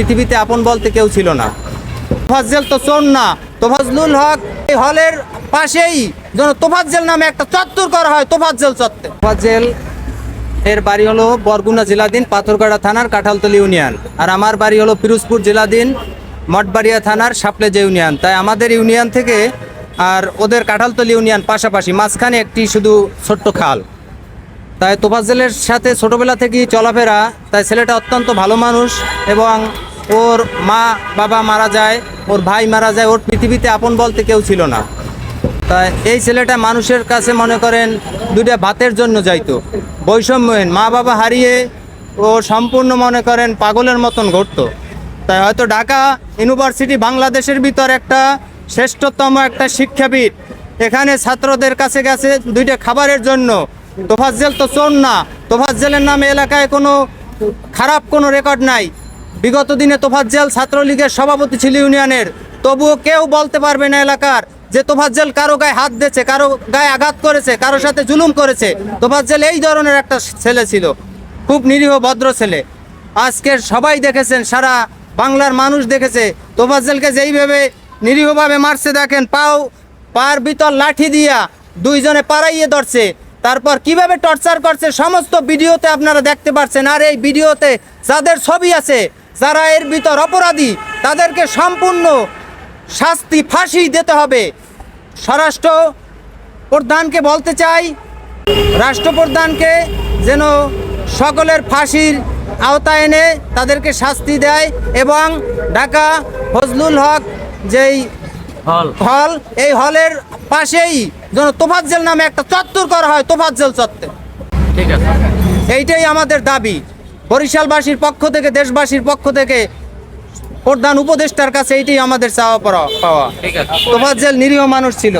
পৃথিবীতে আপন বলতে কেউ ছিল না। তোফাজ্জেল তো চোর না। তোফাজলুল হক এই হলের পাশেই যেন তোফাজ্জেল নামে একটা চত্বর করা হয়, তোফাজ্জেল চত্বর। তোফাজ্জেল এর বাড়ি হলো বরগুনা জেলাধীন পাথরগাড়া থানার কাঁঠালতলি ইউনিয়ন। আর আমার বাড়ি হলো পিরোজপুর জেলাধীন মঠবাড়িয়া থানার সাপলেজ ইউনিয়ন। তাই আমাদের ইউনিয়ন থেকে আর ওদের কাঁঠালতলি ইউনিয়ন পাশাপাশি মাঝখানে একটি শুধু ছোট্ট খাল। তাই তোফাজ্জেলের সাথে ছোটবেলা থেকেই চলাফেরা। তাই ছেলেটা অত্যন্ত ভালো মানুষ এবং ওর মা, বাবা মারা যায়, ওর ভাই মারা যায়, ওর পৃথিবীতে আপন বলতে কেউ ছিল না। তাই এই ছেলেটা মানুষের কাছে মনে করেন দুইটা ভাতের জন্য যাইতো। বৈষম্যহীন, মা বাবা হারিয়ে ও সম্পূর্ণ মনে করেন পাগলের মতন ঘটতো। তাই হয়তো ঢাকা ইউনিভার্সিটি বাংলাদেশের ভিতর একটা শ্রেষ্ঠতম একটা শিক্ষাবিদ। এখানে ছাত্রদের কাছে গেছে দুইটা খাবারের জন্য। তোফাজ্জেল তো চোর না। তোফাজ্জেলের নামে এলাকায় কোনো খারাপ কোনো রেকর্ড নাই। বিগত দিনে তোফাজ্জেল ছাত্রলীগের সভাপতি ছিল ইউনিয়নের। তবুও কেউ বলতে পারবে না এলাকার যে তোফাজ্জেল কারও গায়ে হাত দিয়েছে, কারও গায়ে আঘাত করেছে কারও সাথে জুলুম করেছে। তোফাজ্জেল এই ধরনের একটা ছেলে ছিল, খুব নিরীহ, ভদ্র ছেলে। আজকে সবাই দেখেছেন, সারা বাংলার মানুষ দেখেছে, তোফাজ্জেলকে যেইভাবে নিরীহভাবে মারছে, দেখেন, পাও, পার ভিতর লাঠি দিয়া দুইজনে পাড়াইয়ে ধরছে। তারপর কীভাবে টর্চার করছে, সমস্ত ভিডিওতে আপনারা দেখতে পাচ্ছেন আর এই ভিডিওতে যাদের ছবি আছে যারা এর ভিতর অপরাধী তাদেরকে সম্পূর্ণ শাস্তি ফাঁসি দিতে হবে। স্বরাষ্ট্র প্রধানকে বলতে চাই রাষ্ট্রপ্রধানকে যেন সকলের ফাঁসির আওতায় এনে তাদেরকে শাস্তি দেয় এবং ঢাকা ফজলুল হক যেই হল। হল এই হলের পাশেই যেন তোফাজ্জেল নামে একটা চত্বর করা হয় তোফাজ্জেল চত্বর। ঠিক আছে। এইটাই আমাদের দাবি। বরিশালবাসীর পক্ষ থেকে দেশবাসীর পক্ষ থেকে প্রধান উপদেষ্টার কাছে এটি আমাদের চাওয়া পাওয়া। তোফাজ্জেল নিরীহ মানুষ ছিল।